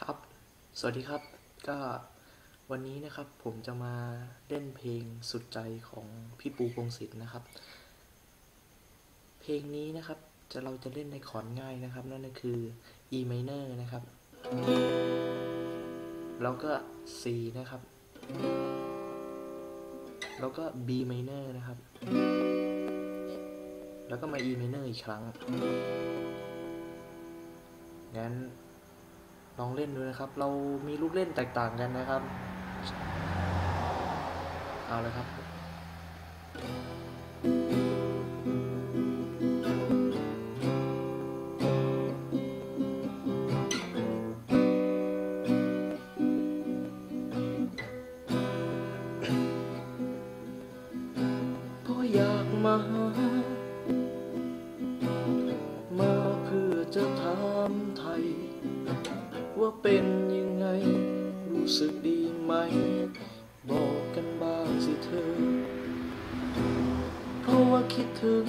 ครับ สวัสดีครับ ก็วันนี้นะครับผมจะมาเล่นเพลงสุดใจของพี่ปูพงศิษฐ์นะครับ เพลงนี้นะครับจะเราจะเล่นในคอร์ดง่ายนะครับ นั่นก็คือ E minor นะครับ แล้วก็ C นะครับ แล้วก็ B minor นะครับ แล้วก็มา E minor อีกครั้งงั้น ลองเล่นดูนะครับ เรามีลูกเล่นแตกต่างกันนะครับ เอาเลยครับพราะอยากมาหามา ว่าเป็นยังไง รู้สึกดีไหม บอกกันบ้างสิเธอ เพราะว่าคิดถึง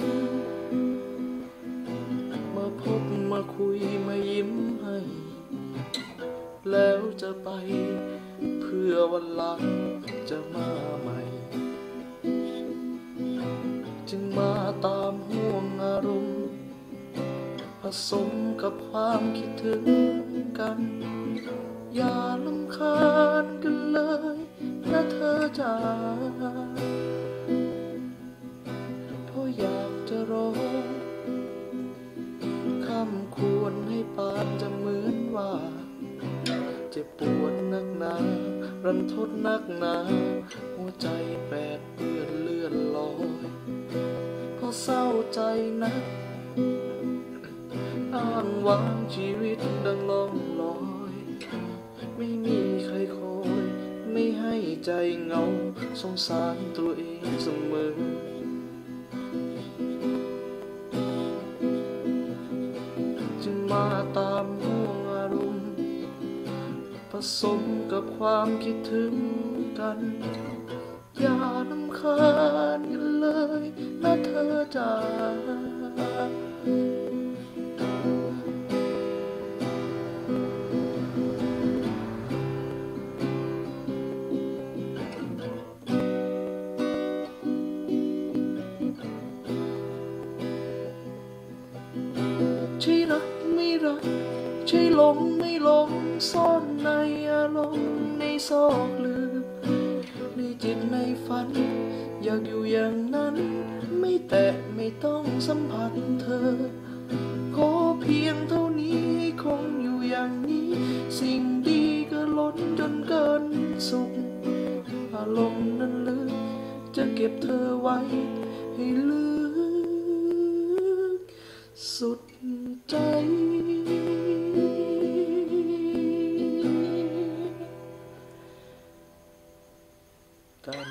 มาพบมาคุยมายิ้มให้ แล้วจะไป เพื่อวันหลังจะมาใหม่ จึงมาตามห่วงอารมณ์ สมกับความคิดถึงกัน อย่าลำคาญกันเลยนะเธอจ๋าเพราะอยากจะร้องคำควรให้ปานจะเหมือนว่า เจ็บปวดนักหนารันทดนักหนา หัวใจแปดเปื้อนเลือดลอย เพราะเศร้าใจนัก อ้างวางชีวิตดังลองลอย ไม่มีใครคอย ไม่ให้ใจเหงา สงสารตัวเองเสมอจึงมาตามห่วงอารมณ์ผสมกับความคิดถึงกัน อย่าลำคาญกันเลยนะเธอจ๋า รัก ใช่หลงไม่หลงซ่อนในอารมณ์ในซอกลึกในจิตในฝัน อยากอยู่อย่างนั้น ไม่แตะไม่ต้องสัมผัสเธอ ขอเพียงเท่านี้คงอยู่อย่างนี้ สิ่งดีก็ล้นจนเกินสุข อารมณ์นั้นลึกจะเก็บเธอไว้ให้ลึกสุด